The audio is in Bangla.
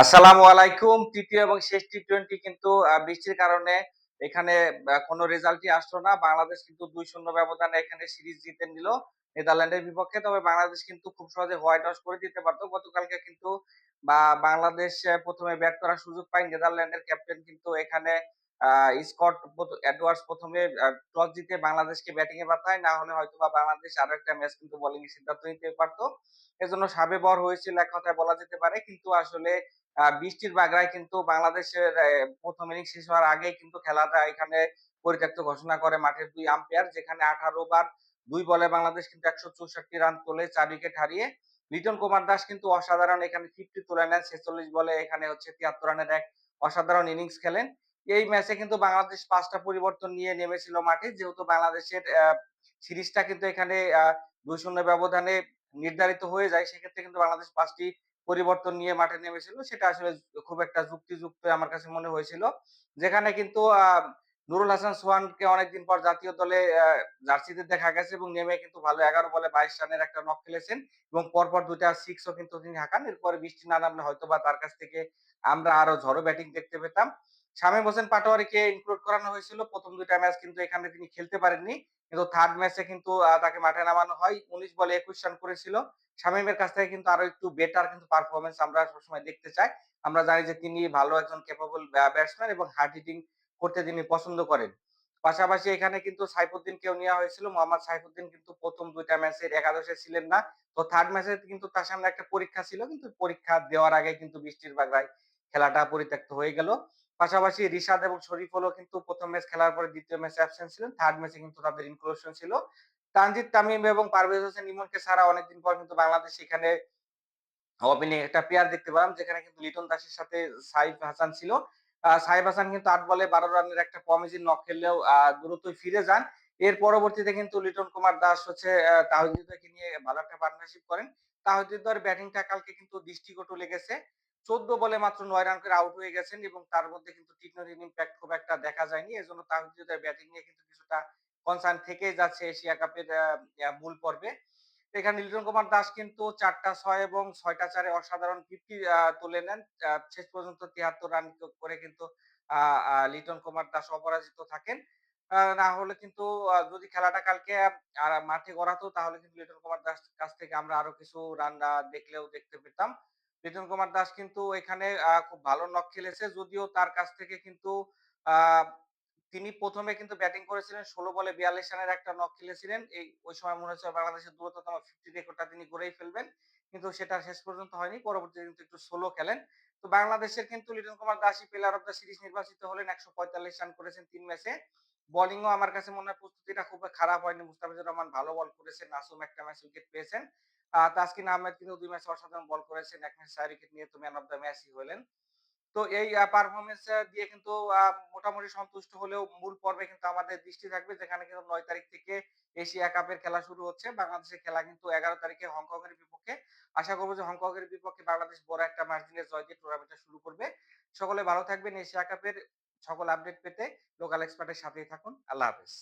আসসালামু আলাইকুম, তৃতীয় এবং শেষ টি টোয়েন্টি কিন্তু বৃষ্টির কারণে এখানে কোনো রেজাল্টই আসলো না। বাংলাদেশ কিন্তু দুই শূন্য ব্যবধানে এখানে সিরিজ জিতে নিল নেদারল্যান্ডের বিপক্ষে। তবে বাংলাদেশ কিন্তু খুব সহজে হোয়াইট হাউস করে দিতে পারতো। গতকালকে কিন্তু, বা, বাংলাদেশ প্রথমে ব্যাট করার সুযোগ পায় নেদারল্যান্ডের ক্যাপ্টেন কিন্তু এখানে স্কট এডওয়ার্ডস প্রথমে টস জিতে বাংলাদেশকে ব্যাটিং এ পাঠায়। না হলে হয়তো বা বাংলাদেশ আরও একটা ম্যাচ কিন্তু বোলিং এর সিদ্ধান্ত নিতে পারতো। এজন্য সাবে বর হয়েছিল এক কথায় বলা যেতে পারে। কিন্তু আসলে বৃষ্টির বাগড়ায় কিন্তু বাংলাদেশের প্রথম ইনিংস শেষ হওয়ার আগেই কিন্তু খেলাটা এখানে পরিত্যক্ত ঘোষণা করে মাঠের দুই আম্পায়ার যেখানে আঠারো বার দুই বলে বাংলাদেশ কিন্তু একশো চৌষট্টি রান তোলে, চার উইকেট হারিয়ে। লিটন কুমার দাস কিন্তু অসাধারণ এখানে ফিফটি তুলে নেন, ছেচল্লিশ বলে এখানে হচ্ছে তিয়াত্তর রানের এক অসাধারণ ইনিংস খেলেন। এই ম্যাচে কিন্তু বাংলাদেশ পাঁচটা পরিবর্তন নিয়ে নেমেছিল মাঠে, যেহেতু বাংলাদেশের সিরিজটা কিন্তু এখানে দুই শূন্য ব্যবধানে নির্ধারিত হয়ে যায়, সেক্ষেত্রে কিন্তু বাংলাদেশ পাঁচটি পরিবর্তন নিয়ে মাঠে নেমেছিল, সেটা আসলে খুব একটা যুক্তিযুক্ত আমার কাছে মনে হয়েছিল। যেখানে কিন্তু নুরুল হাসান সোহানকে অনেকদিন পর জাতীয় দলে জার্সিতে দেখা গেছে এবং নেমে কিন্তু ভালো এগারো বলে বাইশ রানের একটা নক খেলেছেন এবং পরপর সিক্স সিক্সও কিন্তু তিনি হাঁকান। এরপরে বৃষ্টি না নামলে হয়তো বা তার কাছ থেকে আমরা আরও ঝড়ো ব্যাটিং দেখতে পেতাম। শামীম হোসেন পাটোয়ারিকে ইনক্লুড করানো হয়েছিল। প্রথম দুইটা ম্যাচ কিন্তু এখানে তিনি খেলতে পারেননি। কিন্তু থার্ড ম্যাচে কিন্তু তাকে মাঠে নামানো হয়। উনিশ বলে একুশ রান করেছিল। শামীমের কাছ থেকে কিন্তু আরও একটু বেটার কিন্তু পারফরমেন্স আমরা সবসময় দেখতে চাই। আমরা জানি যে তিনি ভালো একজন ক্যাপেবল ব্যাটসম্যান এবং হার্ড হিটিং করতে তিনি পছন্দ করেন। পাশাপাশি এখানে কিন্তু সাইফুদ্দিনকেও নেওয়া হয়েছিল। মোহাম্মদ সাইফুদ্দিন কিন্তু প্রথম দুইটা ম্যাচের একাদশে ছিলেন না। তো থার্ড ম্যাচে কিন্তু তার সামনে একটা পরীক্ষা ছিল। কিন্তু পরীক্ষা দেওয়ার আগে কিন্তু বৃষ্টির বাগড়ায় খেলাটা পরিত্যক্ত হয়ে গেল। পাশাপাশি রিশাদ এবং শরীফ হলো কিন্তু প্রথম ম্যাচ খেলার পরে দ্বিতীয় ম্যাচে অ্যাবসেন্ট ছিলেন। থার্ড ম্যাচে কিন্তু তাদের ইনক্লুশন ছিল। তানজিদ তামিম এবং পারভেজ হোসেন ইমনকে ছাড়া অনেকদিন পর কিন্তু বাংলাদেশ এখানে ওপেনিং একটা পেয়ার দেখতে পেলাম যেখানে কিন্তু লিটন দাসের সাথে সাইফ হাসান ছিল। সাইফ হাসান কিন্তু আট বলে বারো রানের একটা কমিজির নক খেললেও দ্রুতই ফিরে যান। এর পরবর্তীতে কিন্তু লিটন কুমার দাস হচ্ছে আহ, তাহিদকে নিয়ে ভালো একটা পার্টনারশিপ করেন। তাহিদুর ব্যাটিংটা কালকে কিন্তু দৃষ্টিকটু লেগেছে। চোদ্দ বলে মাত্র নয় রান করে আউট হয়ে গেছেন এবং তার মধ্যে কিন্তু টি টোয়েন্টি ইম্প্যাক্ট খুব একটা দেখা যায়নি। এজন্য তাহিদুর ব্যাটিং নিয়ে কিন্তু কিছুটা কনসার্ন থেকেই যাচ্ছে এশিয়া কাপের মূল পর্বে। এখানে লিটন কুমার দাস কিন্তু চারটা ছয় এবং ছয়টা চারে অসাধারণ ফিফটি তুলে নেন। শেষ পর্যন্ত তিয়াত্তর রান করে কিন্তু লিটন কুমার দাস অপরাজিত থাকেন। না হলে কিন্তু যদি খেলাটা কালকে মাঠে গড়াতো তাহলে কিন্তু লিটন কুমার দাস কাছ থেকে আমরা আরও কিছু রান দেখলেও দেখতে পেতাম। লিটন কুমার দাস কিন্তু এখানে খুব ভালো নক খেলেছে। যদিও তার কাছ থেকে কিন্তু তিনি প্রথমে কিন্তু ব্যাটিং করেছিলেন, ষোলো বলে বিয়াল্লিশ রানের একটা নক খেলেছিলেন। এই, ওই সময় মনে হচ্ছে বাংলাদেশের দ্রুততম ফিফটি রেকর্ডটা তিনি গড়েই ফেলবেন। কিন্তু সেটা শেষ পর্যন্ত হয়নি, পরবর্তীতে কিন্তু একটু স্লো খেলেন। তো বাংলাদেশের কিন্তু লিটন কুমার দাসই প্লেয়ার অফ দ্য সিরিজ নির্বাচিত হলেন, একশো পঁয়তাল্লিশ রান করেছেন তিন ম্যাচে বোলিংও আমার কাছে মনে হয় প্রস্তুতিটা খুব খারাপ হয়নি। মুস্তাফিজুর রহমান ভালো বল করেছেন, নাসুম একটা ম্যাচ উইকেট পেয়েছেন। তাসকিন আহমেদ কিন্তু দুই ম্যাচে অসাধারণ বল করেছেন। এক ম্যাচ চার উইকেট নিয়ে তো ম্যান অফ দ্য ম্যাচই হলেন। তো এই পারফরমেন্স দিয়ে কিন্তু মোটামুটি সন্তুষ্ট হলেও মূল পর্বে কিন্তু আমাদের দৃষ্টি থাকবে, যেখানে কিন্তু নয় তারিখ থেকে এশিয়া কাপের খেলা শুরু হচ্ছে। বাংলাদেশের খেলা কিন্তু এগারো তারিখে হংকং এর বিপক্ষে। আশা করব যে হংকং এর বিপক্ষে বাংলাদেশ বড় একটা মার্জিনের জয় দিয়ে টুর্নামেন্টটা শুরু করবে। সকলে ভালো থাকবেন এশিয়া কাপের সকল আপডেট পেতে লোকাল এক্সপার্টের সাথেই থাকুন। আল্লাহ হাফেজ।